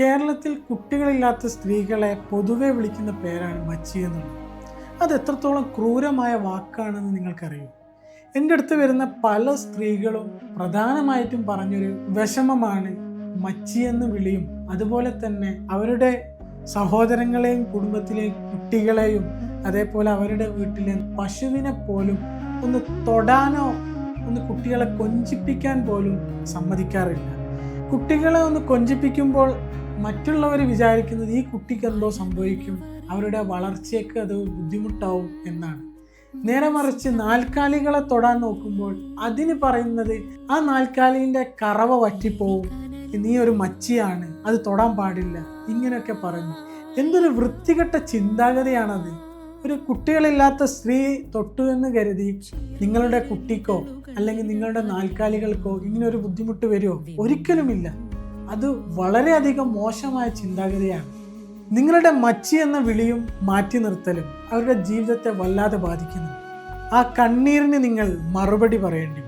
കേരളത്തിൽ കുട്ടികളില്ലാത്ത സ്ത്രീകളെ പൊതുവെ വിളിക്കുന്ന പേരാണ് മച്ചി എന്നുള്ളത്. അത് എത്രത്തോളം ക്രൂരമായ വാക്കാണെന്ന് നിങ്ങൾക്കറിയും? എന്റെ അടുത്ത് വരുന്ന പല സ്ത്രീകളും പ്രധാനമായിട്ടും പറഞ്ഞൊരു വിഷമമാണ് മച്ചി എന്ന് വിളിയും. അതുപോലെ തന്നെ അവരുടെ സഹോദരങ്ങളെയും കുടുംബത്തിലെയും കുട്ടികളെയും അതേപോലെ അവരുടെ വീട്ടിലെ പശുവിനെ പോലും ഒന്ന് തൊടാനോ ഒന്ന് കുട്ടികളെ കൊഞ്ചിപ്പിക്കാൻ പോലും സമ്മതിക്കാറില്ല. കുട്ടികളെ ഒന്ന് കൊഞ്ചിപ്പിക്കുമ്പോൾ മറ്റുള്ളവർ വിചാരിക്കുന്നത് ഈ കുട്ടിക്ക് എന്തോ സംഭവിക്കും അവരുടെ വളർച്ചയ്ക്ക് അത് ബുദ്ധിമുട്ടാവും എന്നാണ്. നേരെ മറിച്ച് നാൽക്കാലികളെ തൊടാൻ നോക്കുമ്പോൾ അതിന് പറയുന്നത് ആ നാൽക്കാലിന്റെ കറവ വറ്റിപ്പോവും നീ ഒരു മച്ചിയാണ് അത് തൊടാൻ പാടില്ല ഇങ്ങനെയൊക്കെ പറഞ്ഞു. എന്തൊരു വൃത്തികെട്ട ചിന്താഗതിയാണത്. ഒരു കുട്ടികളില്ലാത്ത സ്ത്രീ തൊട്ടു എന്ന് കരുതി നിങ്ങളുടെ കുട്ടിക്കോ അല്ലെങ്കിൽ നിങ്ങളുടെ നാൽക്കാലികൾക്കോ ഇങ്ങനെ ഒരു ബുദ്ധിമുട്ട് വരുമോ? ഒരിക്കലുമില്ല. അത് വളരെയധികം മോശമായ ചിന്താഗതിയാണ്. നിങ്ങളുടെ മച്ചി എന്ന വിളിയും മാറ്റി നിർത്തലും അവരുടെ ജീവിതത്തെ വല്ലാതെ ബാധിക്കുന്നു. ആ കണ്ണീരിന് നിങ്ങൾ മറുപടി പറയേണ്ടി